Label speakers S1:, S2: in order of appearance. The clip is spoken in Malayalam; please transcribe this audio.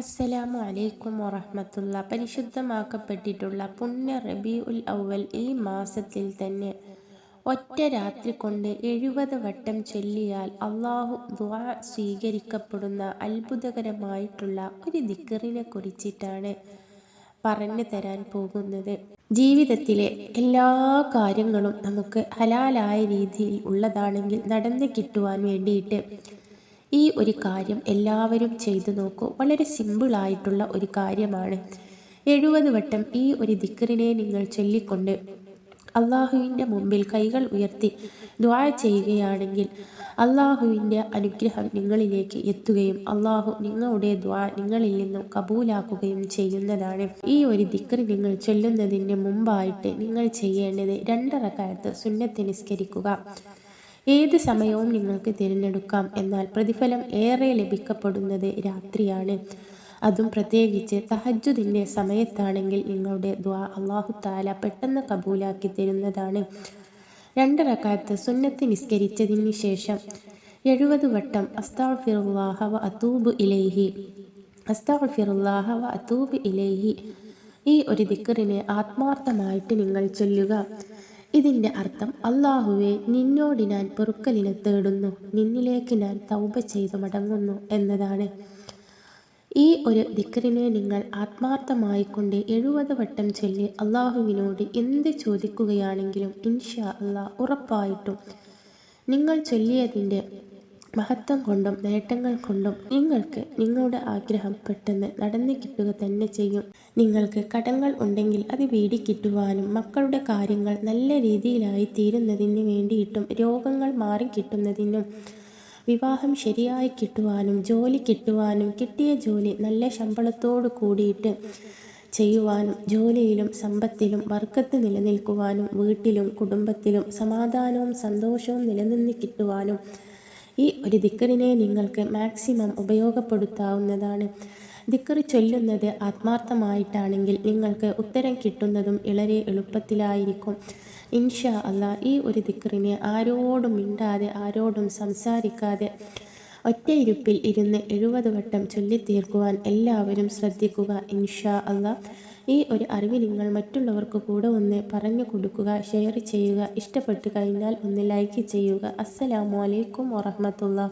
S1: അസ്സലാമു അലൈക്കും വറഹമത്തുള്ള പരിശുദ്ധമാക്കപ്പെട്ടിട്ടുള്ള പുണ്യ റബി ഉൽ അവൽ ഈ മാസത്തിൽ തന്നെ ഒറ്റ രാത്രി കൊണ്ട് എഴുപത് വട്ടം ചൊല്ലിയാൽ അള്ളാഹു ദ്വാ സ്വീകരിക്കപ്പെടുന്ന അത്ഭുതകരമായിട്ടുള്ള ഒരു ദിക്കറിനെ കുറിച്ചിട്ടാണ് പറഞ്ഞു തരാൻ പോകുന്നത്. ജീവിതത്തിലെ എല്ലാ കാര്യങ്ങളും നമുക്ക് ഹലാലായ രീതിയിൽ ഉള്ളതാണെങ്കിൽ നടന്നു കിട്ടുവാൻ വേണ്ടിയിട്ട് ഈ ഒരു കാര്യം എല്ലാവരും ചെയ്തു നോക്കൂ. വളരെ സിമ്പിളായിട്ടുള്ള ഒരു കാര്യമാണ്. എഴുപത് വട്ടം ഈ ഒരു ദിക്കറിനെ നിങ്ങൾ ചൊല്ലിക്കൊണ്ട് അള്ളാഹുവിന്റെ മുമ്പിൽ കൈകൾ ഉയർത്തി ദ്വാ ചെയ്യുകയാണെങ്കിൽ അള്ളാഹുവിന്റെ അനുഗ്രഹം നിങ്ങളിലേക്ക് എത്തുകയും അള്ളാഹു നിങ്ങളുടെ ദ്വാ നിങ്ങളിൽ നിന്നും കബൂലാക്കുകയും ചെയ്യുന്നതാണ്. ഈ ഒരു ദിക്കറി നിങ്ങൾ ചൊല്ലുന്നതിന് മുമ്പായിട്ട് നിങ്ങൾ ചെയ്യേണ്ടത് രണ്ടറക്കാലത്ത് സുന്നത്ത് നിസ്കരിക്കുക. ഏത് സമയവും നിങ്ങൾക്ക് തിരഞ്ഞെടുക്കാം. എന്നാൽ പ്രതിഫലം ഏറെ ലഭിക്കപ്പെടുന്നത് രാത്രിയാണ്. അതും പ്രത്യേകിച്ച് തഹജുദിന്റെ സമയത്താണെങ്കിൽ നിങ്ങളുടെ ദ്വാ അള്ളാഹു താല പെട്ടെന്ന് കബൂലാക്കി തരുന്നതാണ്. രണ്ട് റക്കാത്ത് സുന്നത്ത് നിസ്കരിച്ചതിന് ശേഷം എഴുപത് വട്ടം അസ്താഫിറുല്ലാഹ വ ഇലേഹി ഇലൈഹി. അസ്താഫിറുല്ലാഹ വ അത്തൂബ് ഇലൈഹി. ഈ ഒരു ദിക്കറിനെ ആത്മാർത്ഥമായിട്ട് നിങ്ങൾ ചൊല്ലുക. ഇതിന്റെ അർത്ഥം അള്ളാഹുവെ നിന്നോട് ഞാൻ പൊറുക്കലിനെ തേടുന്നു. നിന്നിലേക്ക് ഞാൻ തൗബ ചെയ്തു മടങ്ങുന്നു എന്നതാണ്. ഈ ഒരു ദിക്കറിനെ നിങ്ങൾ ആത്മാർത്ഥമായി കൊണ്ട് എഴുപത് വട്ടം ചൊല്ലി അള്ളാഹുവിനോട് എന്ത് ചോദിക്കുകയാണെങ്കിലും ഇൻഷാ അള്ളാഹ് ഉറപ്പായിട്ടും നിങ്ങൾ ചൊല്ലിയതിന്റെ മഹത്വം കൊണ്ടും നേട്ടങ്ങൾ കൊണ്ടും നിങ്ങൾക്ക് നിങ്ങളുടെ ആഗ്രഹം പെട്ടെന്ന് നടന്നു കിട്ടുക തന്നെ ചെയ്യും. നിങ്ങൾക്ക് കടങ്ങൾ ഉണ്ടെങ്കിൽ അത് കിട്ടുവാനും മക്കളുടെ കാര്യങ്ങൾ നല്ല രീതിയിലായി തീരുന്നതിന് വേണ്ടിയിട്ടും രോഗങ്ങൾ മാറി കിട്ടുന്നതിനും വിവാഹം ശരിയായി കിട്ടുവാനും ജോലി കിട്ടുവാനും കിട്ടിയ ജോലി നല്ല ശമ്പളത്തോടു കൂടിയിട്ട് ചെയ്യുവാനും ജോലിയിലും സമ്പത്തിലും വർക്കത്ത് നിലനിൽക്കുവാനും വീട്ടിലും കുടുംബത്തിലും സമാധാനവും സന്തോഷവും നിലനിന്ന് കിട്ടുവാനും ഈ ഒരു ദിക്കറിനെ നിങ്ങൾക്ക് മാക്സിമം ഉപയോഗപ്പെടുത്താവുന്നതാണ്. ദിക്കറി ചൊല്ലുന്നത് ആത്മാർത്ഥമായിട്ടാണെങ്കിൽ നിങ്ങൾക്ക് ഉത്തരം കിട്ടുന്നതും വളരെ എളുപ്പത്തിലായിരിക്കും. ഇൻഷാ അല്ല ഈ ഒരു ദിക്കറിനെ ആരോടും മിണ്ടാതെ ആരോടും സംസാരിക്കാതെ ഒറ്റയിരുപ്പിൽ ഇരുന്ന് എഴുപത് വട്ടം ചൊല്ലിത്തീർക്കുവാൻ എല്ലാവരും ശ്രദ്ധിക്കുക ഇൻഷാ അല്ല ഈ ഒരു അറിവ് നിങ്ങൾ മറ്റുള്ളവർക്ക് കൂടെ ഒന്ന് പറഞ്ഞു കൊടുക്കുക ഷെയർ ചെയ്യുക ഇഷ്ടപ്പെട്ടു കഴിഞ്ഞാൽ ഒന്ന് ലൈക്ക് ചെയ്യുക. അസ്സലാമു അലൈക്കും വറഹമത്തുള്ള